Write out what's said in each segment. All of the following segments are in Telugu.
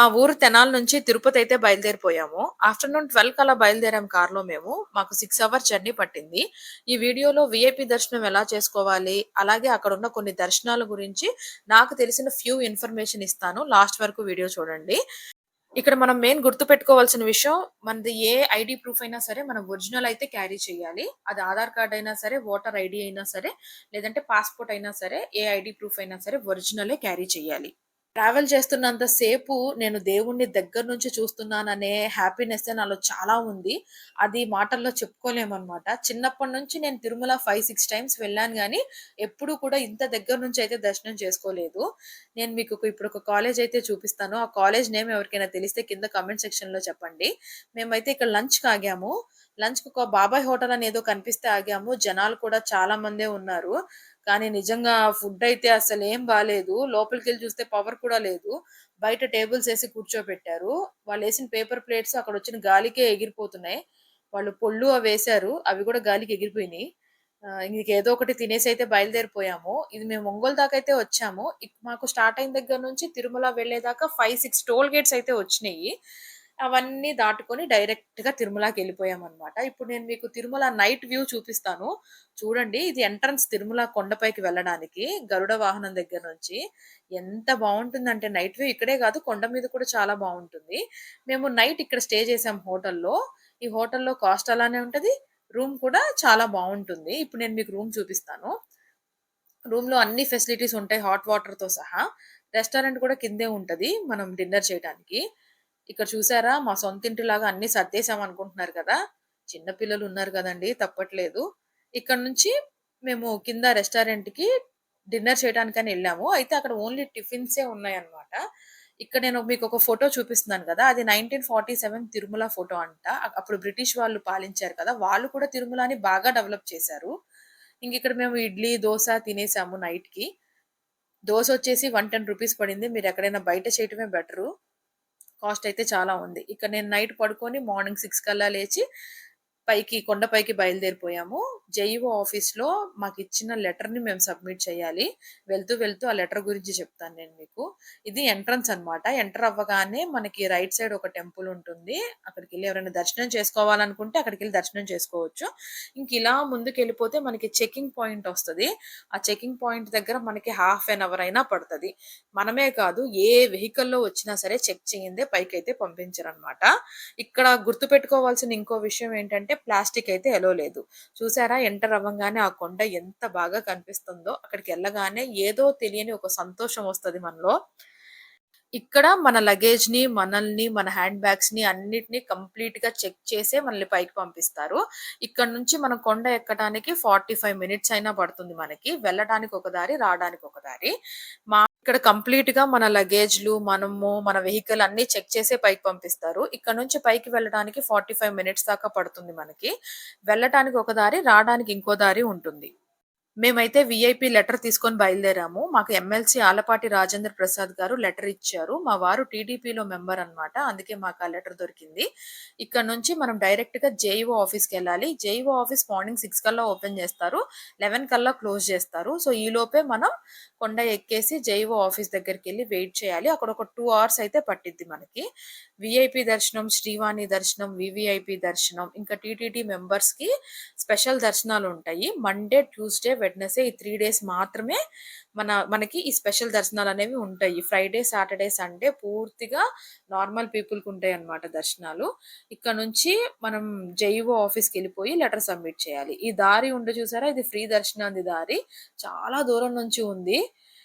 మా ఊరు తెనాల నుంచి తిరుపతి అయితే బయలుదేరిపోయాము. ఆఫ్టర్‌నూన్ 12 అలా బయలుదేరాం కార్‌లో మేము. మాకు సిక్స్ అవర్స్ జర్నీ పట్టింది. ఈ వీడియోలో వీఐపీ దర్శనం ఎలా చేసుకోవాలి, అలాగే అక్కడున్న కొన్ని దర్శనాల గురించి నాకు తెలిసిన ఫ్యూ ఇన్ఫర్మేషన్ ఇస్తాను. లాస్ట్ వరకు వీడియో చూడండి. ఇక్కడ మనం మెయిన్ గుర్తు పెట్టుకోవాల్సిన విషయం మనది ఏ ఐడి ప్రూఫ్ అయినా సరే మనం ఒరిజినల్ అయితే క్యారీ చేయాలి. అది ఆధార్ కార్డ్ అయినా సరే, ఓటర్ ఐడి అయినా సరే, లేదంటే పాస్‌పోర్ట్ అయినా సరే, ఏ ఐడి ప్రూఫ్ అయినా సరే ఒరిజినలే క్యారీ చేయాలి. ట్రావెల్ చేస్తున్నంత సేపు నేను దేవుడిని దగ్గర నుంచి చూస్తున్నాననే హ్యాపీనెస్ నాలో చాలా ఉంది. అది మాటల్లో చెప్పుకోలేమనమాట. చిన్నప్పటి నుంచి నేను తిరుమల 5, 6 టైమ్స్ వెళ్ళాను కానీ ఎప్పుడూ కూడా ఇంత దగ్గర నుంచి అయితే దర్శనం చేసుకోలేదు. నేను మీకు ఇప్పుడు ఒక కాలేజ్ అయితే చూపిస్తాను. ఆ కాలేజ్ నేమ్ ఎవరికైనా తెలిస్తే కింద కామెంట్ సెక్షన్‌లో చెప్పండి. మేమైతే ఇక్కడ లంచ్‌కి ఆగాము. లంచ్‌కి ఒక బాబాయ్ హోటల్ అని ఏదో కనిపిస్తే ఆగాము. జనాలు కూడా చాలా మందే ఉన్నారు. కానీ నిజంగా ఫుడ్ అయితే అసలు ఏం బాగాలేదు లోపలికి వెళ్ళి చూస్తే పవర్ కూడా లేదు. బయట టేబుల్స్ వేసి కూర్చోబెట్టారు. వాళ్ళు వేసిన పేపర్ ప్లేట్స్ అక్కడ వచ్చిన గాలికే ఎగిరిపోతున్నాయి. వాళ్ళు పొళ్ళు అవి వేశారు అవి కూడా గాలికి ఎగిరిపోయినాయి ఆహ్, ఇంకేదో ఒకటి తినేసి అయితే బయలుదేరిపోయాము. ఇది మేము ఒంగోలు దాకా అయితే వచ్చాము. మాకు స్టార్ట్ అయిన దగ్గర నుంచి తిరుమల వెళ్ళేదాకా 5, 6 టోల్ గేట్స్ అయితే వచ్చినాయి అవన్నీ దాటుకొని డైరెక్ట్‌గా అనమాట ఇప్పుడు నేను మీకు తిరుమల నైట్ వ్యూ చూపిస్తాను. చూడండి. ఇది ఎంట్రన్స్ తిరుమల కొండపైకి వెళ్ళడానికి గరుడ వాహనం దగ్గర నుంచి. ఎంత బాగుంటుందంటే నైట్ వ్యూ ఇక్కడే కాదు కొండ మీద కూడా చాలా బాగుంటుంది మేము నైట్ ఇక్కడ స్టే చేసాం హోటల్‌లో. ఈ హోటల్‌లో కాస్ట్ అలానే ఉంటుంది రూమ్ కూడా చాలా బాగుంటుంది ఇప్పుడు నేను మీకు రూమ్ చూపిస్తాను. రూమ్‌లో అన్ని ఫెసిలిటీస్ ఉంటాయి. హాట్ వాటర్‌తో సహా. రెస్టారెంట్ కూడా కిందే ఉంటది. మనం డిన్నర్ చేయడానికి ఇక్కడ చూసారా మా సొంతింటిలాగా అన్ని సర్దేశాం అనుకుంటున్నారు కదా! చిన్న పిల్లలు ఉన్నారు కదండి తప్పట్లేదు. ఇక్కడ నుంచి మేము కింద రెస్టారెంట్‌కి డిన్నర్ చేయడానికని వెళ్ళాము అయితే అక్కడ ఓన్లీ టిఫిన్సే ఉన్నాయన్నమాట. ఇక్కడ నేను మీకు ఒక ఫోటో చూపిస్తున్నాను కదా! అది 1947 తిరుమల ఫోటో అంట. అప్పుడు బ్రిటిష్ వాళ్ళు పాలించారు కదా! వాళ్ళు కూడా తిరుమలని బాగా డెవలప్ చేశారు. ఇంకిక్కడ మేము ఇడ్లీ, దోశ తినేసాము నైట్‌కి. దోసొచ్చేసి 110 రూపీస్ పడింది. మీరు ఎక్కడైనా బయట చేయటమే బెటరు. కాస్ట్ అయితే చాలా ఉంది. ఇక్కడ నేను నైట్ పడుకొని మార్నింగ్ సిక్స్ కల్లా లేచి పైకి కొండపైకి బయలుదేరిపోయాము. జేఈఓ ఆఫీస్‌లో మాకిచ్చిన లెటర్‌ని మేము సబ్మిట్ చేయాలి. వెళ్తూ వెళ్తూ ఆ లెటర్ గురించి చెప్తాను నేను మీకు. ఇది ఎంట్రన్స్ అన్నమాట. ఎంటర్ అవ్వగానే మనకి రైట్ సైడ్ ఒక టెంపుల్ ఉంటుంది. అక్కడికి వెళ్ళి ఎవరైనా దర్శనం చేసుకోవాలనుకుంటే అక్కడికెళ్ళి దర్శనం చేసుకోవచ్చు. ఇంకిలా ముందుకెళ్ళిపోతే మనకి చెకింగ్ పాయింట్ వస్తది. ఆ చెకింగ్ పాయింట్ దగ్గర మనకి హాఫ్ అన్ అవర్ అయినా పడుతుంది మనమే కాదు ఏ వెహికల్‌లో వచ్చినా సరే చెక్ చేయిందే పైకి అయితే పంపించరు పంపించరనమాట. ఇక్కడ గుర్తుపెట్టుకోవాల్సిన ఇంకో విషయం ఏంటంటే ప్లాస్టిక్ అయితే ఎలో లేదు. చూసారా ఎంటర్ అవ్వగానే ఆ కొండ ఎంత బాగా కనిపిస్తుందో అక్కడికి వెళ్ళగానే ఏదో తెలియని ఒక సంతోషం వస్తుంది మనలో. ఇక్కడ మన లగేజ్ని మనల్ని, మన హ్యాండ్ బ్యాగ్స్ని అన్నిటిని కంప్లీట్‌గా చెక్ చేసే మనల్ని పైకి పంపిస్తారు. ఇక్కడ నుంచి మనం కొండ ఎక్కడానికి ఫార్టీ ఫైవ్ మినిట్స్ అయినా పడుతుంది మనకి. వెళ్ళడానికి ఒక దారి, రావడానికి ఒక దారి. మా ఇక్కడ కంప్లీట్‌గా మన లగేజ్‌లు, మనము, మన వెహికల్ అన్ని చెక్ చేసే పైకి పంపిస్తారు. ఇక్కడ నుంచి పైకి వెళ్ళడానికి 45 మినిట్స్ దాకా పడుతుంది మనకి. వెళ్ళటానికి ఒక దారి, రావడానికి ఇంకో దారి ఉంటుంది. మేమైతే వీఐపీ లెటర్ తీసుకొని బయలుదేరాము. మాకు ఎమ్మెల్సీ ఆలపాటి రాజేంద్ర ప్రసాద్ గారు లెటర్ ఇచ్చారు. మా వారు టీడీపీలో మెంబర్ అన్నమాట. అందుకే మాకు ఆ లెటర్ దొరికింది. ఇక్కడ నుంచి మనం డైరెక్ట్ డైరెక్ట్‌గా జేఈఓ ఆఫీస్‌కెళ్ళాలి. జేఈఓ ఆఫీస్ మార్నింగ్ సిక్స్ కల్లా ఓపెన్ చేస్తారు. 11 కల్లా క్లోజ్ చేస్తారు. సో, ఈలోపే మనం కొండ ఎక్కేసి జేఈఓ ఆఫీస్ దగ్గరికి వెళ్ళి వెయిట్ చేయాలి. అక్కడ ఒక టూ అవర్స్ అయితే పట్టిద్ది మనకి. విఐపి దర్శనం, శ్రీవాణి దర్శనం, వివిఐపి దర్శనం, ఇంకా టీటీడీ మెంబర్స్‌కి స్పెషల్ దర్శనాలు ఉంటాయి మండే, ట్యూస్‌డే, వెడ్నెస్‌డే ఈ త్రీ డేస్ మాత్రమే మన మనకి ఈ స్పెషల్ దర్శనాలనేవి ఉంటాయి. ఫ్రైడే, సాటర్డే, సండే పూర్తిగా నార్మల్ పీపుల్‌కి ఉంటాయన్నమాట దర్శనాలు. ఇక్కడ నుంచి మనం జైఓ ఆఫీస్కి వెళ్ళిపోయి లెటర్ సబ్మిట్ చేయాలి. ఈ దారి ఉంది చూసారా? ఇది ఫ్రీ దర్శనాది దారి. చాలా దూరం నుంచి ఉంది.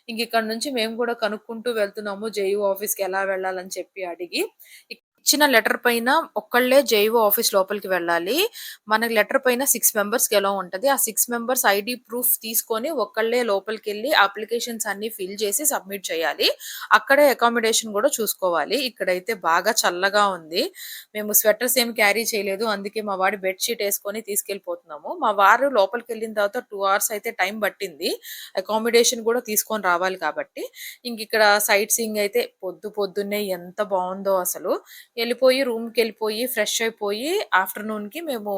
ఇంకిక్కడ నుంచి మేము కూడా కనుక్కుంటూ వెళ్తున్నాము జేఈఓ ఆఫీస్‌కి ఎలా వెళ్ళాలని చెప్పి అడిగి. ఇచ్చిన లెటర్ పైన ఒక్కళ్ళే జేఈఓ ఆఫీస్ లోపలికి వెళ్ళాలి. మనకి లెటర్ పైన సిక్స్ మెంబర్స్‌కి ఎలా ఉంటుంది ఆ సిక్స్ మెంబర్స్ ఐడి ప్రూఫ్ తీసుకొని ఒక్కళ్ళే లోపలికి వెళ్ళి అప్లికేషన్స్ అన్ని ఫిల్ చేసి సబ్మిట్ చేయాలి. అక్కడే అకామిడేషన్ కూడా చూసుకోవాలి. ఇక్కడైతే బాగా చల్లగా ఉంది. మేము స్వెటర్స్ ఏమి క్యారీ చేయలేదు. అందుకే మా వాడి బెడ్షీట్ వేసుకొని తీసుకెళ్ళిపోతున్నాము. మా వారు లోపలికి వెళ్ళిన తర్వాత టూ అవర్స్ అయితే టైం పట్టింది. అకామిడేషన్ కూడా తీసుకొని రావాలి కాబట్టి. ఇంకిక్కడ సైట్ సీయింగ్ అయితే పొద్దు పొద్దున్నే ఎంత బాగుందో అసలు. వెళ్ళిపోయి రూమ్కి వెళ్ళిపోయి ఫ్రెష్ అయిపోయి ఆఫ్టర్‌నూన్‌కి మేము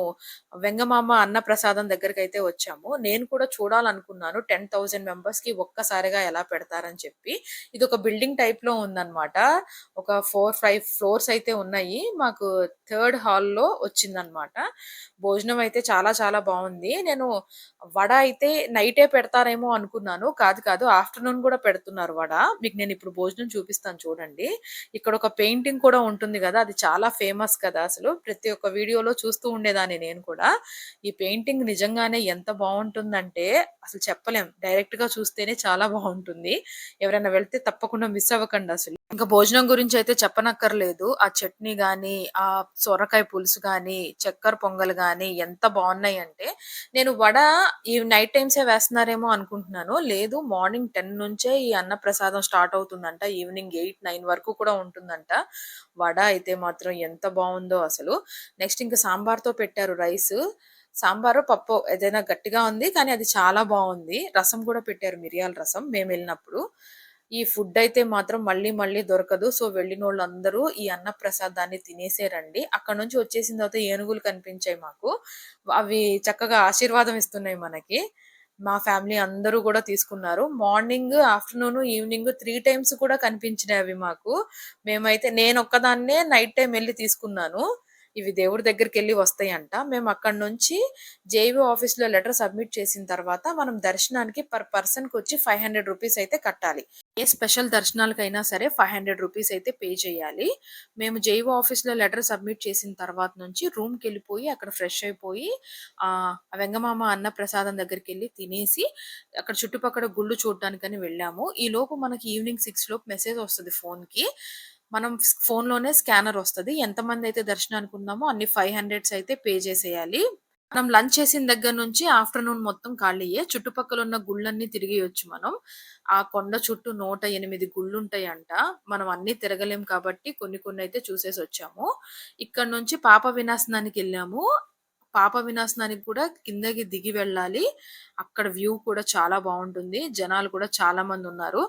వెంగమామ అన్న ప్రసాదం దగ్గరికైతే వచ్చాము. నేను కూడా చూడాలనుకున్నాను 10,000 మెంబర్స్‌కి ఒక్కసారిగా ఎలా పెడతారని చెప్పి. ఇది ఒక బిల్డింగ్ టైప్‌లో ఉందన్నమాట. ఒక 4, 5 ఫ్లోర్స్ అయితే ఉన్నాయి. మాకు థర్డ్ హాల్‌లో వచ్చిందనమాట భోజనం అయితే చాలా చాలా బాగుంది నేను వడ అయితే నైటే పెడతారేమో అనుకున్నాను. కాదు కాదు ఆఫ్టర్‌నూన్ కూడా పెడుతున్నారు వడ. మీకు నేను ఇప్పుడు భోజనం చూపిస్తాను చూడండి. ఇక్కడ ఒక పెయింటింగ్ కూడా ఉంటుంది కదా అది చాలా ఫేమస్ కదా అసలు. ప్రతి ఒక్క వీడియోలో చూస్తూ ఉండేదాన్ని నేను కూడా. ఈ పెయింటింగ్ నిజంగానే ఎంత బాగుంటుందంటే అసలు చెప్పలేం. డైరెక్ట్గా చూస్తేనే చాలా బాగుంటుంది ఎవరైనా వెళ్తే తప్పకుండా మిస్ అవ్వకండి అసలు. ఇంకా భోజనం గురించి అయితే చెప్పనక్కర్లేదు. ఆ చట్నీ గాని, ఆ సొరకాయ పులుసు గాని, చక్కెర పొంగల్ గాని ఎంత బావున్నాయంటే నేను వడ ఈ నైట్ టైమ్సే వేస్తున్నారేమో అనుకుంటున్నాను. లేదు మార్నింగ్ 10 నుంచే ఈ అన్నప్రసాదం స్టార్ట్ అవుతుందంట. ఈవినింగ్ 8, 9 వరకు కూడా ఉంటుందంట. వడ అయితే మాత్రం ఎంత బావుందో అసలు. నెక్స్ట్ ఇంక సాంబార్‌తో పెట్టారు రైసు. సాంబారో, పప్పో ఏదైనా గట్టిగా ఉంది. కానీ అది చాలా బావుంది. రసం కూడా పెట్టారు మిరియాల రసం మేమెళ్ళినప్పుడు. ఈ ఫుడ్ అయితే మాత్రం మళ్ళీ మళ్ళీ దొరకదు. సో, వెళ్ళినోళ్ళందరూ ఈ అన్నప్రసాదాన్ని తినేసే రండి. అక్కడ నుంచి వచ్చేసిన తర్వాత ఏనుగులు కనిపించాయి మాకు. అవి చక్కగా ఆశీర్వాదం ఇస్తున్నాయి మనకి. మా ఫ్యామిలీ అందరూ కూడా తీసుకున్నారు. Morning, afternoon, evening three times కూడా కనిపించినాయి అవి మాకు. మేమైతే నేను ఒక్కదాన్నే నైట్ టైం వెళ్ళి తీసుకున్నాను. ఇవి దేవుడి దగ్గరికి వెళ్ళి వస్తాయంట. మేము అక్కడి నుంచి జేఈఓ ఆఫీస్‌లో లెటర్ సబ్మిట్ చేసిన తర్వాత మనం దర్శనానికి పర్ పర్సన్కి వచ్చి ఫైవ్ హండ్రెడ్ రూపీస్ అయితే కట్టాలి. ఏ స్పెషల్ దర్శనాలకైనా సరే 500 రూపీస్ అయితే పే చేయాలి. మేము జైవ ఆఫీస్‌లో లెటర్ సబ్మిట్ చేసిన తర్వాత నుంచి రూమ్కి వెళ్ళిపోయి అక్కడ ఫ్రెష్ అయిపోయి వెంగమామ అన్న ప్రసాదం దగ్గరికెళ్ళి తినేసి అక్కడ చుట్టుపక్కల గుళ్ళు చూడడానికని వెళ్ళాము. ఈలోపు మనకి ఈవినింగ్ సిక్స్ లోపు మెసేజ్ వస్తుంది ఫోన్‌కి. మనం ఫోన్‌లోనే స్కానర్ వస్తది. అయితే దర్శనానికి ఉన్నామో అన్ని 500స్ అయితే పే చేసేయాలి. మనం లంచ్ చేసిన దగ్గర నుంచి ఆఫ్టర్‌నూన్ మొత్తం ఖాళీయే. చుట్టుపక్కల ఉన్న గుళ్ళన్నీ తిరిగేయొచ్చు మనం. ఆ కొండ చుట్టూ నూట ఎనిమిది గుళ్ళు ఉంటాయంట మనం అన్నీ తిరగలేం కాబట్టి కొన్ని కొన్ని అయితే చూసేసి వచ్చాము ఇక్కడ నుంచి పాప వినాశనానికి వెళ్ళాము పాప వినాశనానికి కూడా కిందకి దిగి వెళ్ళాలి. అక్కడ వ్యూ కూడా చాలా బాగుంటుంది జనాలు కూడా చాలా మంది ఉన్నారు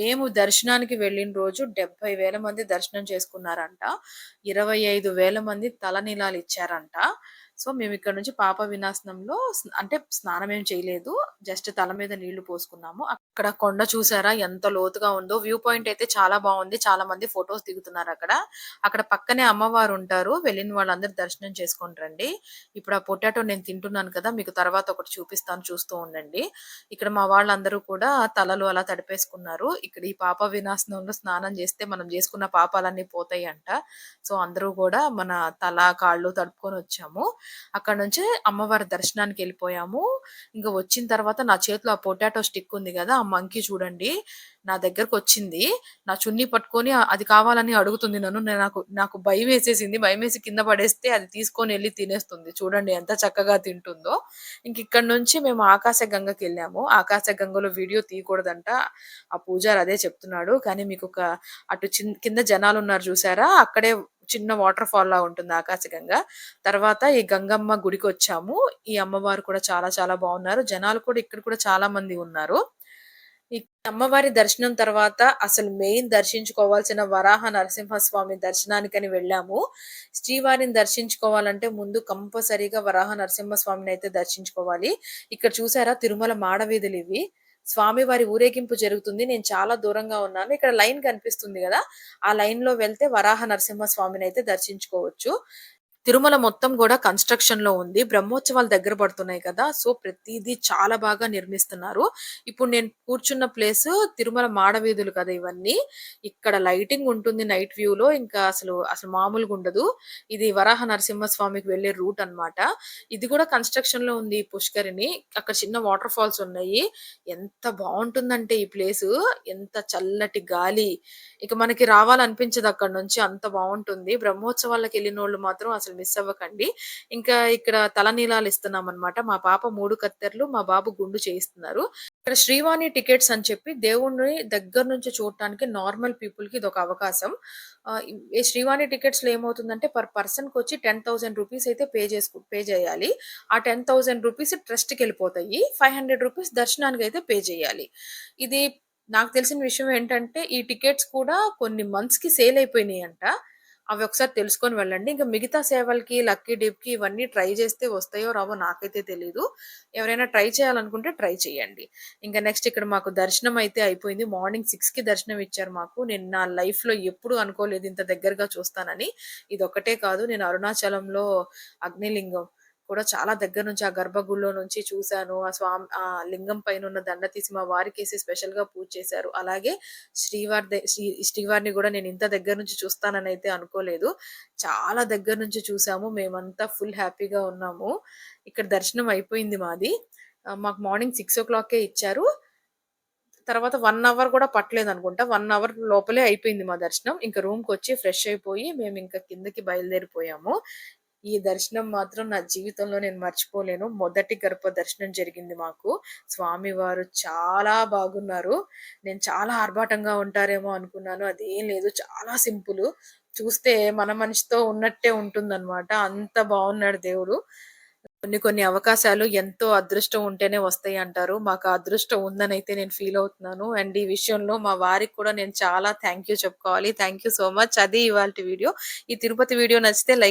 మేము దర్శనానికి వెళ్ళిన రోజు 70,000 మంది దర్శనం చేసుకున్నారంట. 25,000 మంది తలనీలాలిచ్చారంట. సో, మేము ఇక్కడ నుంచి పాప వినాశనంలో అంటే స్నానం ఏం చేయలేదు. జస్ట్ తల మీద నీళ్ళు పోసుకున్నాము. అక్కడ కొండ చూసారా ఎంత లోతుగా ఉందో. వ్యూ పాయింట్ అయితే చాలా బాగుంది చాలా మంది ఫొటోస్ దిగుతున్నారు అక్కడ అక్కడ పక్కనే అమ్మవారు ఉంటారు వెళ్ళిన వాళ్ళందరూ దర్శనం చేసుకొని రండి. ఇప్పుడు ఆ పొటాటో నేను తింటున్నాను కదా! మీకు తర్వాత ఒకటి చూపిస్తాను చూస్తూ ఉండండి. ఇక్కడ మా వాళ్ళందరూ కూడా తలలు అలా తడిపేసుకున్నారు. ఇక్కడ ఈ పాప వినాశనంలో స్నానం చేస్తే మనం చేసుకున్న పాపాలన్నీ పోతాయంట. సో, అందరూ కూడా మన తల, కాళ్ళు తడుపుకొని వచ్చాము అక్కడి నుంచి అమ్మవారి దర్శనానికి వెళ్ళిపోయాము ఇంకా వచ్చిన తర్వాత నా చేతిలో ఆ పొటాటో స్టిక్ ఉంది కదా ఆ మంకీ చూడండి నా దగ్గరకొచ్చింది. నా చున్నీ పట్టుకొని అది కావాలని అడుగుతుంది నన్ను. నాకు నాకు భయం వేసేసింది భయం వేసి కింద పడేస్తే అది తీసుకొని వెళ్ళి తినేస్తుంది. చూడండి ఎంత చక్కగా తింటుందో. ఇంకిక్కడి నుంచి మేము ఆకాశగంగకెళ్ళాము. ఆకాశగంగలో వీడియో తీయకూడదంట. ఆ పూజారి అదే చెప్తున్నాడు. కానీ మీకు ఒక అటు చిన్ కింద జనాలున్నారు చూసారా? అక్కడే చిన్న వాటర్ ఫాల్ లా ఉంటుంది ఆకాశగంగా తర్వాత ఈ గంగమ్మ గుడికి వచ్చాము ఈ అమ్మవారు కూడా చాలా చాలా బాగున్నారు జనాలు కూడా ఇక్కడ కూడా చాలా మంది ఉన్నారు. ఈ అమ్మవారి దర్శనం తర్వాత అసలు మెయిన్ దర్శించుకోవాల్సిన వరాహ నరసింహస్వామి దర్శనానికని వెళ్ళాము. శ్రీవారిని దర్శించుకోవాలంటే ముందు కంపల్సరీగా వరాహ నరసింహస్వామినైతే దర్శించుకోవాలి. ఇక్కడ చూసారా తిరుమల మాడవీధులు ఇవి స్వామివారి ఊరేగింపు జరుగుతుంది. నేను చాలా దూరంగా ఉన్నాను. ఇక్కడ లైన్ కనిపిస్తుంది కదా ఆ లైన్లో వెళ్తే వరాహ నరసింహ స్వామిని అయితే దర్శించుకోవచ్చు. తిరుమల మొత్తం కూడా కన్స్ట్రక్షన్లో ఉంది. బ్రహ్మోత్సవాలు దగ్గర పడుతున్నాయి కదా! సో, ప్రతిదీ చాలా బాగా నిర్మిస్తున్నారు. ఇప్పుడు నేను కూర్చున్న ప్లేస్ తిరుమల మాడవీధులు కదా ఇవన్నీ. ఇక్కడ లైటింగ్ ఉంటుంది నైట్ వ్యూలో. ఇంకా అసలు, అసలు మామూలుగా ఉండదు ఇది వరాహ నరసింహస్వామికి వెళ్ళే రూట్ అన్నమాట. ఇది కూడా కన్స్ట్రక్షన్లో ఉంది పుష్కరిని అక్కడ చిన్న వాటర్ ఫాల్స్ ఉన్నాయి. ఎంత బాగుంటుందంటే ఈ ప్లేస్ ఎంత చల్లటి గాలి. ఇక మనకి రావాలనిపించదు అక్కడ నుంచి అంత బాగుంటుంది బ్రహ్మోత్సవాలకి వెళ్ళిన వాళ్ళు మాత్రం అసలు మిస్ అవ్వకండి. ఇంకా ఇక్కడ తలనీలాలు ఇస్తున్నాం అనమాట మా పాప మూడు కత్తెరలు, మా బాబు గుండు చేయిస్తున్నారు. ఇక్కడ శ్రీవాణి టికెట్స్ అని చెప్పి దేవుడిని దగ్గర నుంచి చూడటానికి నార్మల్ పీపుల్‌కి ఒక అవకాశం. ఈ శ్రీవాణి టికెట్స్‌లో ఏమవుతుందంటే పర్ పర్సన్కి వచ్చి టెన్ థౌసండ్ రూపీస్ అయితే పే చేసుకు పే చేయాలి. ఆ 10,000 రూపీస్ ట్రస్ట్కి వెళ్ళిపోతాయి ఫైవ్ హండ్రెడ్ రూపీస్ దర్శనానికి అయితే పే చేయాలి. ఇది నాకు తెలిసిన విషయం ఏంటంటే ఈ టికెట్స్ కూడా కొన్ని మంత్స్‌కి సేల్ అయిపోయినాయి అంట అవి ఒకసారి తెలుసుకొని వెళ్ళండి. ఇంకా మిగతా సేవలకి, లక్కీ డిప్‌కి ఇవన్నీ ట్రై చేస్తే వస్తాయో రావో నాకైతే తెలీదు. ఎవరైనా ట్రై చేయాలనుకుంటే ట్రై చేయండి. ఇంకా నెక్స్ట్ ఇక్కడ మాకు దర్శనం అయితే అయిపోయింది. మార్నింగ్ సిక్స్కి దర్శనం ఇచ్చారు మాకు. నేను నా లైఫ్‌లో ఎప్పుడు అనుకోలేదు ఇంత దగ్గరగా చూస్తానని. ఇది ఒకటే కాదు నేను అరుణాచలంలో అగ్నిలింగం కూడా చాలా దగ్గర నుంచి ఆ గర్భగుడిలో నుంచి చూశాను ఆ స్వామి ఆ లింగం పైన ఉన్న దండ తీసి మా వారికి వేసి స్పెషల్గా పూజ చేశారు. అలాగే శ్రీవారి ద శ్రీ శ్రీవారిని కూడా నేను ఇంత దగ్గర నుంచి చూస్తానని అయితే అనుకోలేదు. చాలా దగ్గర నుంచి చూసాము. మేమంతా ఫుల్ హ్యాపీగా ఉన్నాము. ఇక్కడ దర్శనం అయిపోయింది మాది. మాకు మార్నింగ్ 6:00కే ఇచ్చారు. తర్వాత వన్ అవర్ కూడా పట్టలేదు అనుకుంటా వన్ అవర్ లోపలే అయిపోయింది మా దర్శనం. ఇంకా రూమ్కి వచ్చి ఫ్రెష్ అయిపోయి మేము ఇంకా కిందకి బయలుదేరిపోయాము. ఈ దర్శనం మాత్రం నా జీవితంలో నేను మర్చిపోలేను. మొదటి గర్భ దర్శనం జరిగింది మాకు. స్వామివారు చాలా బాగున్నారు. నేను చాలా ఆర్భాటంగా ఉంటారేమో అనుకున్నాను. అదేం లేదు. చాలా సింపుల్ చూస్తే మన మనిషితో ఉన్నట్టే ఉంటుందన్నమాట. అంత బాగున్నాడు దేవుడు. కొన్ని కొన్ని అవకాశాలు ఎంతో అదృష్టం ఉంటేనే వస్తాయి అంటారు. మాకు అదృష్టం ఉందని అయితే నేను ఫీల్ అవుతున్నాను. అండ్ ఈ విషయంలో మా వారికి కూడా నేను చాలా థ్యాంక్ యూ చెప్పుకోవాలి. Thank you so much. అది ఇవాళ వీడియో. ఈ తిరుపతి వీడియో నచ్చితే లైక్